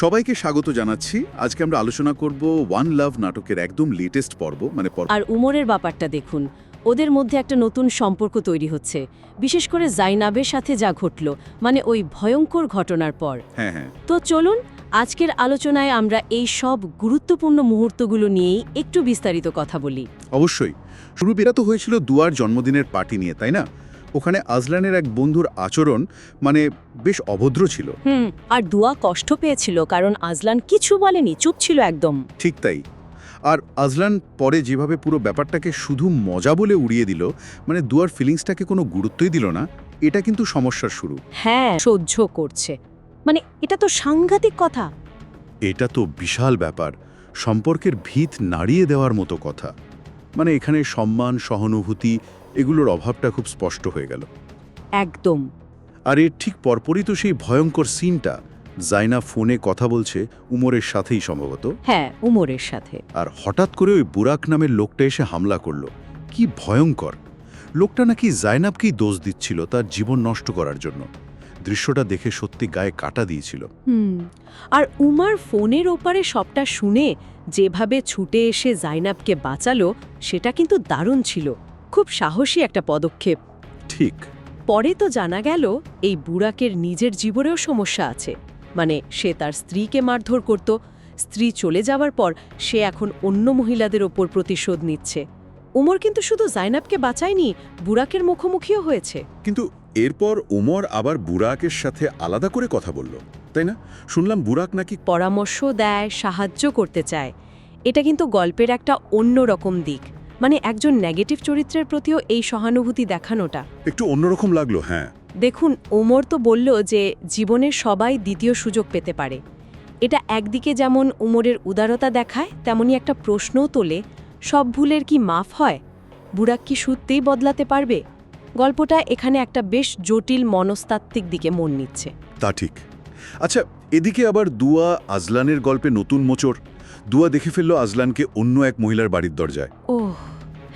সবাইকে স্বাগত জানাচ্ছি। আজকে আমরা আলোচনা করব ওয়ান লাভ নাটকের একদম লেটেস্ট পর্ব মানে আর উমরের ব্যাপারটা দেখুন। ওদের মধ্যে একটা নতুন সম্পর্ক তৈরি হচ্ছে। বিশেষ করে জাইনাবের সাথে যা ঘটল মানে ওই ভয়ঙ্কর ঘটনার পর। হ্যাঁ হ্যাঁ। তো চলুন আজকের আলোচনায় আমরা এই সব গুরুত্বপূর্ণ মুহূর্তগুলো নিয়েই একটু বিস্তারিত কথা বলি। অবশ্যই। শুরু বেরা তো হয়েছিল দুয়ার জন্মদিনের পার্টি নিয়ে তাই না? ওখানে আজলানের এক বন্ধুর আচরণ মানে বেশ অভদ্র ছিল। হুম আর দুয়া কষ্ট পেয়েছিল কারণ আজলান কিছু বলেনি চুপ ছিল একদম। ঠিক তাই। আর আজলান পরে যেভাবে পুরো ব্যাপারটাকে শুধু মজা বলে উড়িয়ে দিল মানে দুয়ার ফিলিংসটাকে কোনো গুরুত্বই দিল না এটা কিন্তু সমস্যার শুরু। হ্যাঁ সহ্য করছে। মানে এটা তো সাংঘাতিক কথা। এটা তো বিশাল ব্যাপার সম্পর্কের ভিত নাড়িয়ে দেওয়ার মতো কথা। মানে এখানে সম্মান সহানুভূতি এগুলোর অভাবটা খুব স্পষ্ট হয়ে গেল। একদম। আর এর ঠিক পরপরই তো সেই ভয়ঙ্কর সিনটা জাইনা ফোনে কথা বলছে উমরের সাথেই সম্ভবত। হ্যাঁ উমরের সাথে। আর হঠাৎ করে ওই বুরাক নামের লোকটা এসে হামলা করল। কি ভয়ঙ্কর! লোকটা নাকি জাইনাবকেই দোষ দিচ্ছিল তার জীবন নষ্ট করার জন্য। দৃশ্যটা দেখে সত্যি গায়ে কাটা দিয়েছিল। হুম আর উমার ফোনের ওপারে সবটা শুনে যেভাবে ছুটে এসে জাইনাবকে বাঁচালো সেটা কিন্তু দারুণ ছিল। খুব সাহসী একটা পদক্ষেপ। ঠিক। পরে তো জানা গেল এই বুড়াকের নিজের জীবনেও সমস্যা আছে। মানে সে তার স্ত্রীকে মারধর করত স্ত্রী চলে যাওয়ার পর সে এখন অন্য মহিলাদের ওপর প্রতিশোধ নিচ্ছে। উমর কিন্তু শুধু জাইনাবকে বাঁচায়নি বুড়াকের মুখোমুখিও হয়েছে। কিন্তু এরপর ওমর আবার বুরাকের সাথে আলাদা করে কথা বলল তাই না? শুনলাম বুরাক নাকি পরামর্শ দেয় সাহায্য করতে চায়। এটা কিন্তু গল্পের একটা অন্য রকম দিক। মানে একজন নেগেটিভ চরিত্রের প্রতিও এই সহানুভূতি দেখানোটা। একটু অন্যরকম লাগল হ্যাঁ। দেখুন ওমর তো বলল যে জীবনের সবাই দ্বিতীয় সুযোগ পেতে পারে। এটা একদিকে যেমন উমরের উদারতা দেখায় তেমনি একটা প্রশ্নও তোলে সব ভুলের কি মাফ হয়? বুড়াক কি সত্যিই বদলাতে পারবে? গল্পটা এখানে একটা বেশ জটিল মনস্তাত্ত্বিক দিকে মন নিচ্ছে। তা ঠিক। আচ্ছা এদিকে আবার দুয়া আজলানের গল্পে নতুন মোচড়। দুয়া দেখে ফেলল আজলানকে অন্য এক মহিলার বাড়ির দরজায়। ও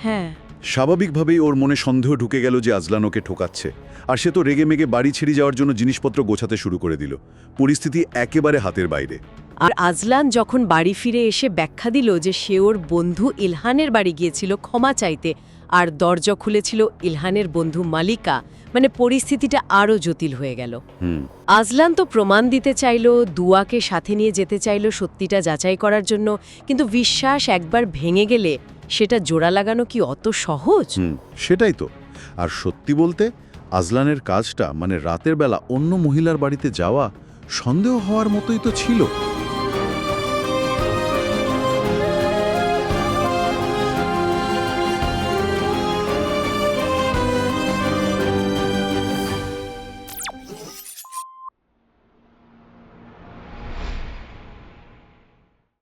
হ্যাঁ। স্বাভাবিকভাবেই ওর মনে সন্দেহ ঢুকে গেল যে আজলান ওকে ঠোকাচ্ছে। আর সে তো রেগে মেগে বাড়ি ছেড়ে যাওয়ার জন্য জিনিসপত্র গোছাতে শুরু করে দিল। পরিস্থিতি একেবারে হাতের বাইরে। আর আজলান যখন বাড়ি ফিরে এসে ব্যাখ্যা দিল যে সে ওর বন্ধু ইলহানের বাড়ি গিয়েছিল ক্ষমা চাইতে আর দরজা খুলেছিল ইলহানের বন্ধু মালিকা মানে পরিস্থিতিটা আরও জটিল হয়ে গেল। হুম। আজলান তো প্রমাণ দিতে চাইল দুয়াকে সাথে নিয়ে যেতে চাইল সত্যিটা যাচাই করার জন্য কিন্তু বিশ্বাস একবার ভেঙে গেলে সেটা জোড়া লাগানো কি অত সহজ? সেটাই তো। আর সত্যি বলতে আজলানের কাজটা মানে রাতের বেলা অন্য মহিলার বাড়িতে যাওয়া সন্দেহ হওয়ার মতোই তো ছিল।